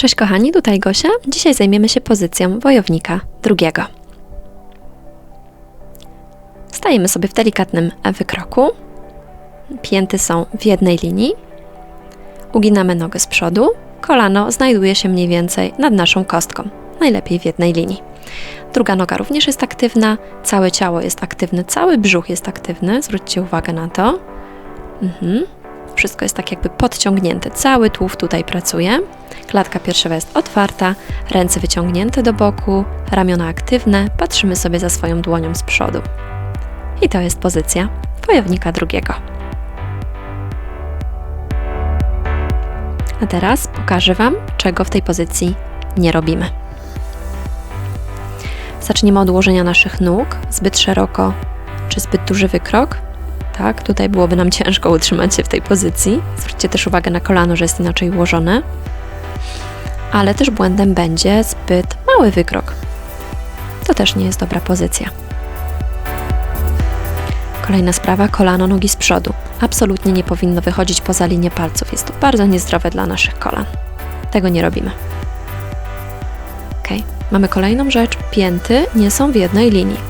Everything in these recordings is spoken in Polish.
Cześć kochani, tutaj Gosia. Dzisiaj zajmiemy się pozycją wojownika drugiego. Stajemy sobie w delikatnym wykroku. Pięty są w jednej linii. Uginamy nogę z przodu. Kolano znajduje się mniej więcej nad naszą kostką, najlepiej w jednej linii. Druga noga również jest aktywna, całe ciało jest aktywne, cały brzuch jest aktywny. Zwróćcie uwagę na to. Mhm. Wszystko jest tak jakby podciągnięte, cały tułów tutaj pracuje. Klatka piersiowa jest otwarta, ręce wyciągnięte do boku, ramiona aktywne, patrzymy sobie za swoją dłonią z przodu. I to jest pozycja wojownika drugiego. A teraz pokażę Wam, czego w tej pozycji nie robimy. Zaczniemy od ułożenia naszych nóg, zbyt szeroko czy zbyt duży wykrok. Tak, tutaj byłoby nam ciężko utrzymać się w tej pozycji. Zwróćcie też uwagę na kolano, że jest inaczej ułożone. Ale też błędem będzie zbyt mały wykrok. To też nie jest dobra pozycja. Kolejna sprawa, kolano nogi z przodu. Absolutnie nie powinno wychodzić poza linię palców. Jest to bardzo niezdrowe dla naszych kolan. Tego nie robimy. Ok, mamy kolejną rzecz. Pięty nie są w jednej linii.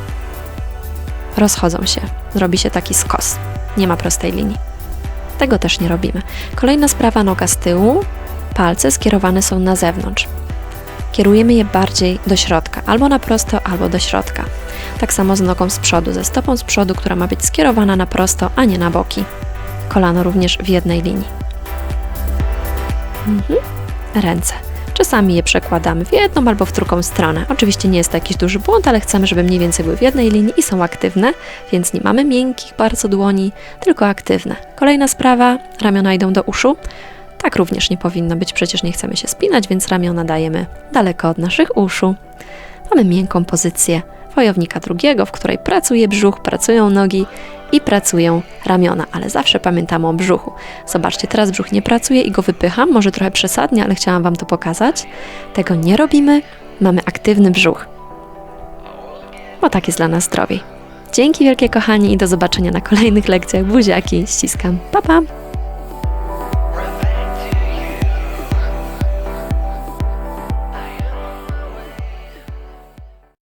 Rozchodzą się. Zrobi się taki skos. Nie ma prostej linii. Tego też nie robimy. Kolejna sprawa, noga z tyłu. Palce skierowane są na zewnątrz. Kierujemy je bardziej do środka, albo na prosto, albo do środka. Tak samo z nogą z przodu, ze stopą z przodu, która ma być skierowana na prosto, a nie na boki. Kolano również w jednej linii. Mhm. Ręce. Czasami je przekładamy w jedną albo w drugą stronę. Oczywiście nie jest to jakiś duży błąd, ale chcemy, żeby mniej więcej były w jednej linii i są aktywne, więc nie mamy miękkich bardzo dłoni, tylko aktywne. Kolejna sprawa, ramiona idą do uszu. Tak również nie powinno być, przecież nie chcemy się spinać, więc ramiona dajemy daleko od naszych uszu. Mamy miękką pozycję wojownika drugiego, w której pracuje brzuch, pracują nogi i pracują ramiona, ale zawsze pamiętamy o brzuchu. Zobaczcie, teraz brzuch nie pracuje i go wypycham, może trochę przesadnie, ale chciałam Wam to pokazać. Tego nie robimy, mamy aktywny brzuch. Bo tak jest dla nas zdrowiej. Dzięki wielkie kochani i do zobaczenia na kolejnych lekcjach. Buziaki, ściskam. Pa, pa!